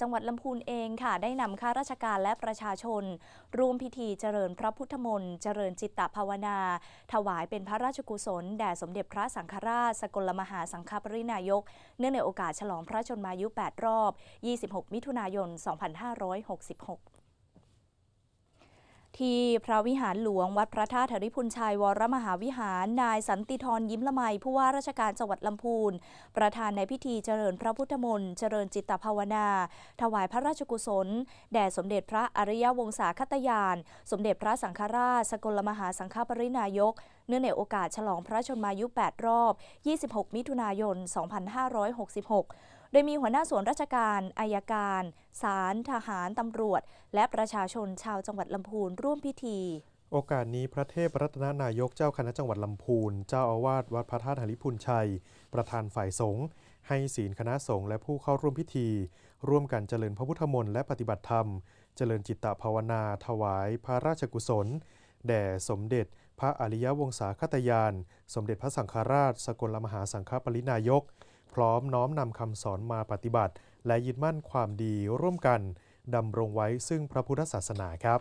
จังหวัดลำพูนเองค่ะ ได้นำข้าราชการและประชาชน ร่วมพิธีเจริญพระพุทธมนต์ เจริญจิตตภาวนา ถวายเป็นพระราชกุศล แด่สมเด็จพระสังฆราช สกลมหาสังฆปรินายก เนื่องในโอกาสฉลองพระชนมายุ 8 รอบ 26 มิถุนายน 2566 ที่พระวิหารหลวงวัดพระธาตุธริพุนชัยวรมหาวิหาร นายสันติธรยิ้มละไมผู้ว่าราชการจังหวัดลำพูน ประธานในพิธีเจริญพระพุทธมนต์เจริญจิตตภาวนา ถวายพระราชกุศล แด่สมเด็จพระอริยวงศาคตยาน สมเด็จพระสังฆราช สกลมหาสังฆปรินายก เนื่องในโอกาสฉลองพระชนมายุ 8 รอบ 26 มิถุนายน 2566 ดยมีหัวหน้าส่วนราชการ อายการ ศาล ทหาร ตำรวจ และประชาชนชาวจังหวัดลำพูนร่วมพิธี โอกาสนี้พระเทพรัตนนายกเจ้าคณะจังหวัดลำพูน เจ้าอาวาสวัดพระธาตุหริพุนชัย ประธานฝ่ายสงฆ์ให้ศีลคณะสงฆ์และผู้เข้าร่วมพิธี ร่วมกันเจริญพระพุทธมนต์และปฏิบัติธรรม เจริญจิตตภาวนา ถวาย พระราชกุศล แด่สมเด็จ พระอริยวงศาคตยาน สมเด็จพระสังฆราช สกลมหาสังฆปรินายก พร้อมน้อมนำคำสอนมาปฏิบัติ และยึดมั่นความดีร่วมกันดำรงไว้ซึ่งพระพุทธศาสนาครับ